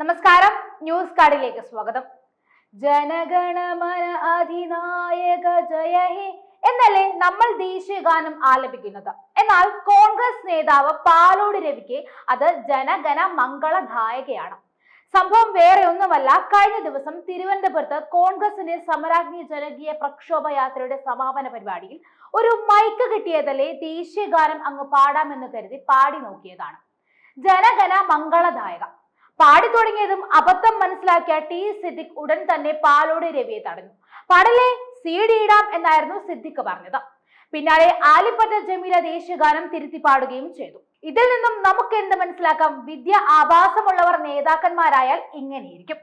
നമസ്കാരം. ന്യൂസ് കാർഡിലേക്ക് സ്വാഗതം. ജനഗണമന അധിനായക ജയ ഹേ എന്നല്ലേ നമ്മൾ ദേശീയ ഗാനം ആലപിക്കുന്നത്. എന്നാൽ കോൺഗ്രസ് നേതാവ് പാലോട് രവിക്ക് അത് ജനഗണ മംഗളദായകയാണ് സംഭവം വേറെ ഒന്നുമല്ല. കഴിഞ്ഞ ദിവസം തിരുവനന്തപുരത്ത് കോൺഗ്രസിന്റെ സമരാഗ്നി ജനകീയ പ്രക്ഷോഭ യാത്രയുടെ സമാപന പരിപാടിയിൽ ഒരു മൈക്ക് കിട്ടിയതല്ലേ ദേശീയ ഗാനം അങ്ങ് പാടാമെന്ന് കരുതി പാടി നോക്കിയതാണ്. ജനഗണ മംഗളദായക പാടി തുടങ്ങിയതും അബദ്ധം മനസ്സിലാക്കിയ ടി സിദ്ദിഖ് ഉടൻ തന്നെ പാലോട് രവിയെ തടഞ്ഞു. പാടലേ സി ഡി ഇടാം എന്നായിരുന്നു സിദ്ദിഖ് പറഞ്ഞത്. പിന്നാലെ ആലിപ്പറ്റ ജമീല ദേശീയഗാനം തിരുത്തി പാടുകയും ചെയ്തു. ഇതിൽ നിന്നും നമുക്ക് എന്ത് മനസ്സിലാക്കാം? വിദ്യ ആഭാസമുള്ളവർ നേതാക്കന്മാരായാൽ ഇങ്ങനെയിരിക്കും.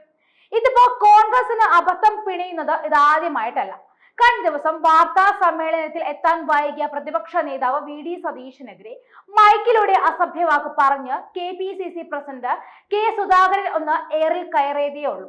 ഇതിപ്പോ കോൺഗ്രസിന് അബദ്ധം പിണയുന്നത് ഇതാദ്യമായിട്ടല്ല കഴിഞ്ഞ ദിവസം വാർത്താ സമ്മേളനത്തിൽ എത്താൻ വൈകിയ പ്രതിപക്ഷ നേതാവ് വി ഡി സതീശനെതിരെ മൈക്കിലൂടെ അസഭ്യവാക്ക് പറഞ്ഞ് K P C C president K Sudhakaran ഒന്ന് എയറിൽ കയറിയതേ ഉള്ളൂ.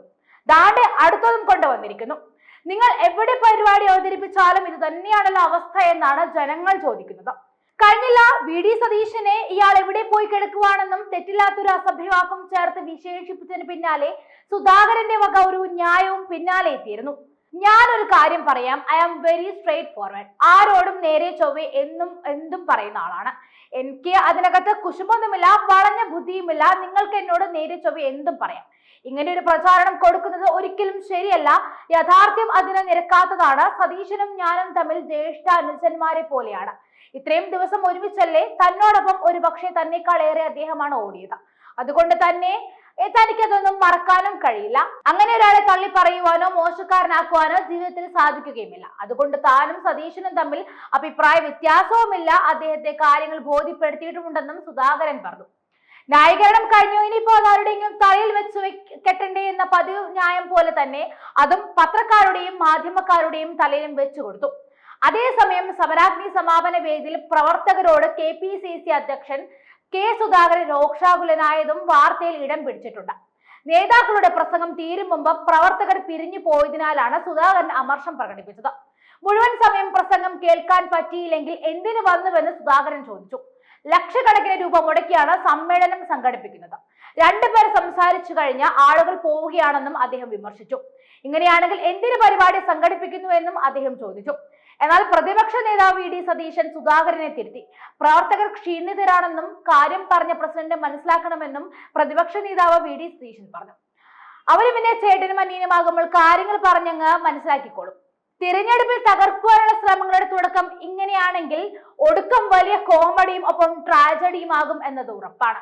ദാണ്ടെ അടുത്തതും കൊണ്ടുവന്നിരിക്കുന്നു. നിങ്ങൾ എവിടെ പരിപാടി അവതരിപ്പിച്ചാലും ഇത് തന്നെയാണല്ലോ അവസ്ഥ എന്നാണ് ജനങ്ങൾ ചോദിക്കുന്നത്. കഴിഞ്ഞില്ല വി ഡി സതീശനെ ഇയാൾ എവിടെ പോയി കിടക്കുവാണെന്നും തെറ്റില്ലാത്തൊരു അസഭ്യവാക്കും ചേർത്ത് വിശേഷിപ്പിച്ചതിന് പിന്നാലെ സുധാകരന്റെ വക ഒരു ന്യായവും പിന്നാലെ എത്തിയിരുന്നു. ഞാനൊരു കാര്യം പറയാം. I am very straightforward ആരോടും നേരെ ചൊവ്വെ എന്നും എന്തും പറയുന്ന ആളാണ്. എനിക്ക് അതിനകത്ത് കുശുമൊന്നുമില്ല വളഞ്ഞ ബുദ്ധിയുമില്ല. നിങ്ങൾക്ക് എന്നോട് നേരെ ചൊവ്വെ എന്തും പറയാം. ഇങ്ങനെ ഒരു പ്രചാരണം കൊടുക്കുന്നത് ഒരിക്കലും ശരിയല്ല. യാഥാർത്ഥ്യം അതിന് നിരക്കാത്തതാണ്. സതീശനും ഞാനും തമ്മിൽ ജ്യേഷ്ഠ അനുജന്മാരെ പോലെയാണ്. ഇത്രയും ദിവസം ഒരുമിച്ചല്ലേ? തന്നോടൊപ്പം ഒരു പക്ഷേ തന്നെക്കാൾ ഏറെ അദ്ദേഹമാണ് ഓടിയത്. അതുകൊണ്ട് തന്നെ തനിക്കതൊന്നും മറക്കാനും കഴിയില്ല. അങ്ങനെ ഒരാളെ തള്ളി പറയുവാനോ മോശക്കാരനാക്കുവാനോ ജീവിതത്തിൽ സാധിക്കുകയുമില്ല. അതുകൊണ്ട് താനും സതീശനും തമ്മിൽ അഭിപ്രായ വ്യത്യാസവുമില്ല. അദ്ദേഹത്തെ കാര്യങ്ങൾ ബോധ്യപ്പെടുത്തിയിട്ടുമുണ്ടെന്നും സുധാകരൻ പറഞ്ഞു. ന്യായീകരണം കഴിഞ്ഞു. ഇനിയിപ്പോ ആരുടെയെങ്കിലും തലയിൽ വെച്ച് കെട്ടണ്ടേ എന്ന പതിവ് ന്യായം പോലെ തന്നെ അതും പത്രക്കാരുടെയും മാധ്യമക്കാരുടെയും തലയിലും വെച്ചു കൊടുത്തു. അതേസമയം സമരാഗ്നി സമാപന വേദിയിൽ പ്രവർത്തകരോട് കെ പി സി സി അധ്യക്ഷൻ കെ സുധാകരൻ രോക്ഷാകുലനായതും വാർത്തയിൽ ഇടം പിടിച്ചിട്ടുണ്ട്. നേതാക്കളുടെ പ്രസംഗം തീരും മുമ്പ് പ്രവർത്തകർ പിരിഞ്ഞു പോയതിനാലാണ് സുധാകരൻ അമർഷം പ്രകടിപ്പിച്ചത്. മുഴുവൻ സമയം പ്രസംഗം കേൾക്കാൻ പറ്റിയില്ലെങ്കിൽ എന്തിനു വന്നുവെന്ന് സുധാകരൻ ചോദിച്ചു. ലക്ഷക്കണക്കിന് രൂപ മുടക്കിയാണ് സമ്മേളനം സംഘടിപ്പിക്കുന്നത്. രണ്ടുപേർ സംസാരിച്ചു കഴിഞ്ഞാൽ ആളുകൾ പോവുകയാണെന്നും അദ്ദേഹം വിമർശിച്ചു. ഇങ്ങനെയാണെങ്കിൽ എന്തിനു പരിപാടി സംഘടിപ്പിക്കുന്നു എന്നും അദ്ദേഹം ചോദിച്ചു. എന്നാൽ പ്രതിപക്ഷ നേതാവ് വി ഡി സതീശൻ സുധാകരനെ തിരുത്തി. പ്രവർത്തകർ ക്ഷീണിതരാണെന്നും കാര്യം പറഞ്ഞ പ്രസിഡന്റ് മനസ്സിലാക്കണമെന്നും പ്രതിപക്ഷ നേതാവ് വി ഡി സതീശൻ പറഞ്ഞു. അവർ പിന്നെ ചേട്ടനും അനിയനുമാകുമ്പോൾ കാര്യങ്ങൾ പറഞ്ഞങ്ങ് മനസ്സിലാക്കിക്കോളും. തിരഞ്ഞെടുപ്പിൽ തകർക്കുവാനുള്ള ശ്രമങ്ങളുടെ തുടക്കം ഇങ്ങനെയാണെങ്കിൽ ഒടുക്കം വലിയ കോമഡിയും ഒപ്പം ട്രാജഡിയും ആകും എന്നത് ഉറപ്പാണ്.